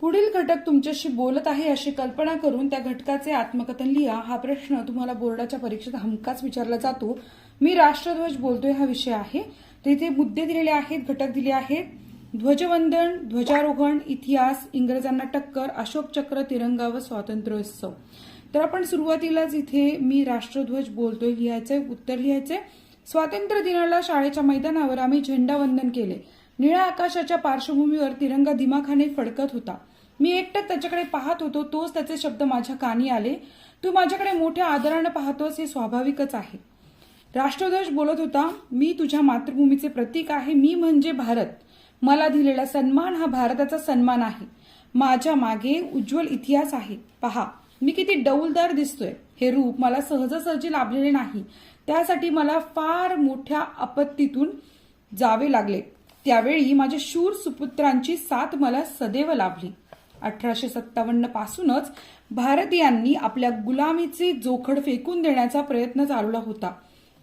पुढील घटक तुमच्याशी बोलत आहे अशी कल्पना करून त्या घटकाचे आत्मकथन लिहा. हा प्रश्न तुम्हाला बोर्डाच्या परीक्षेत हमखास विचारला जातो. मी राष्ट्रध्वज बोलतोय हा विषय आहे. तर इथे मुद्दे दिलेले आहेत घटक दिले आहेत. ध्वजवंदन ध्वजारोहण इतिहास इंग्रजांना टक्कर अशोक चक्र तिरंगा व स्वातंत्र्योत्सव. तर आपण सुरुवातीलाच इथे मी राष्ट्रध्वज बोलतोय लिहायचंय उत्तर लिहायचंय स्वातंत्र्य दिनाला शाळेच्या मैदानावर आम्ही झेंडावंदन केले. निळ्या आकाशाच्या पार्श्वभूमीवर तिरंगा दिमाखाने फडकत होता. मी एकटक त्याच्याकडे पाहत होतो तोच त्याचे शब्द माझ्या कानी आले. तू माझ्याकडे मोठ्या आदरानं पाहतोस हे स्वाभाविकच आहे. राष्ट्रध्वज बोलत होता मी तुझ्या मातृभूमीचे प्रतीक आहे मी म्हणजे भारत. मला दिलेला सन्मान हा भारताचा सन्मान आहे. माझ्या मागे उज्ज्वल इतिहास आहे. पहा मी किती डौलदार दिसतोय. हे रूप मला सहजासहजी लाभलेले नाही. त्यासाठी मला फार मोठ्या आपत्तीतून जावे लागले. त्यावेळी माझ्या शूर सुपुत्रांची साथ मला सदैव लाभली. अठराशे सत्तावन्न पासूनच भारतीयांनी आपल्या गुलामीचे जोखड फेकून देण्याचा प्रयत्न चालवला होता.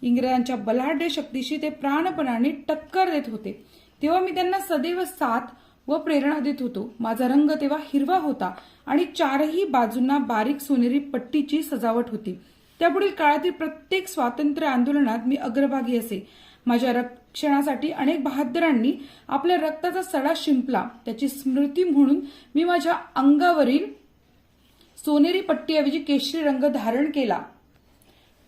इंग्रजांच्या बलाढ्य शक्तीशी ते प्राणपणाने टक्कर देत होते. तेव्हा मी त्यांना सदैव साथ व प्रेरणा देत होतो. माझा रंग तेव्हा हिरवा होता आणि चारही बाजूंना बारीक सोनेरी पट्टीची सजावट होती. त्यापुढील काळातील प्रत्येक स्वातंत्र्य आंदोलनात मी अग्रभागी असे. माझ्या रक्षणासाठी अनेक बहादरांनी आपल्या रक्ताचा सडा शिंपला. त्याची स्मृती म्हणून मी माझ्या अंगावरील सोनेरी पट्टीऐवजी केशरी रंग धारण केला.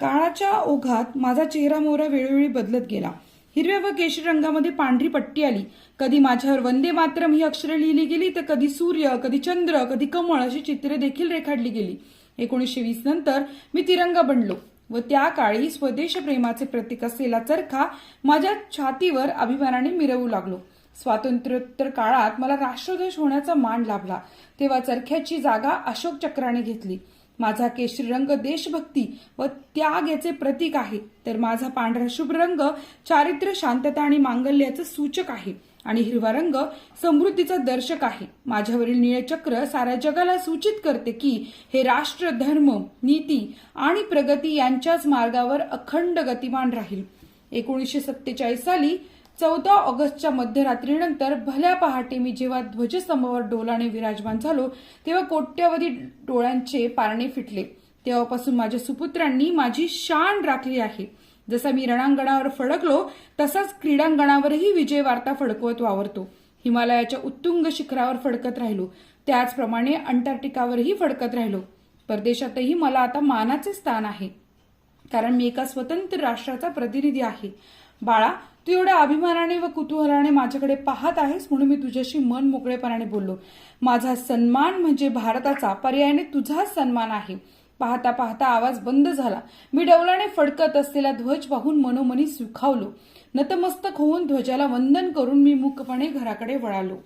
काळाच्या ओघात माझा चेहरा मोहरा वेळोवेळी बदलत गेला. हिरव्या व केशरी रंगामध्ये पांढरी पट्टी आली. कधी माझ्यावर वंदे मातरम ही अक्षरे लिहिली गेली तर कधी सूर्य कधी चंद्र कधी कमळ अशी चित्रे देखील रेखाटली गेली. एकोणीसशे वीस नंतर मी तिरंगा बनलो. व त्या काळी स्वदेश प्रेमाचे प्रतीक असलेला चरखा माझ्या छातीवर अभिमानाने मिरवू लागलो. स्वातंत्र्योत्तर काळात मला राष्ट्रध्वज होण्याचा मान लाभला. तेव्हा चरख्याची जागा अशोक चक्राने घेतली. माझा केशरी रंग देशभक्ती व त्याग याचे प्रतीक आहे. तर माझा पांढरा शुभ रंग चारित्र्य शांतता आणि मांगल्याचं सूचक आहे. आणि हिरवा रंग समृद्धीचा दर्शक आहे. माझ्यावरील निळे चक्र साऱ्या जगाला सूचित करते की हे राष्ट्र धर्म नीती आणि प्रगती यांच्याच मार्गावर अखंड गतिमान राहील. एकोणीसशे सत्तेचाळीस साली चौदा ऑगस्टच्या मध्यरात्रीनंतर भल्या पहाटे मी जेव्हा ध्वजस्तंभावर डोलाने विराजमान झालो तेव्हा कोट्यावधी डोळ्यांचे पारणे फिटले. तेव्हापासून माझ्या सुपुत्रांनी माझी शान राखली आहे. जसा मी रणांगणावर फडकलो तसाच क्रीडांगणावरही विजय वार्ता फडकवत वावरतो. हिमालयाच्या उत्तुंग शिखरावर फडकत राहिलो. त्याचप्रमाणे अंटार्क्टिकावरही फडकत राहिलो. परदेशातही मला आता मानाचे स्थान आहे. कारण मी एका स्वतंत्र राष्ट्राचा प्रतिनिधी आहे. बाळा तू एवढ्या अभिमानाने व कुतूहलाने माझ्याकडे पाहत आहेस म्हणून मी तुझ्याशी मन मोकळेपणाने बोललो. माझा सन्मान म्हणजे भारताचा पर्यायाने तुझाच सन्मान आहे. पाहता पाहता आवाज बंद झाला. मी डवलाने फडकत असलेला ध्वज पाहून मनोमनी सुखावलो. नतमस्तक होऊन ध्वजाला वंदन करून मी मुकपणे घराकडे वळालो.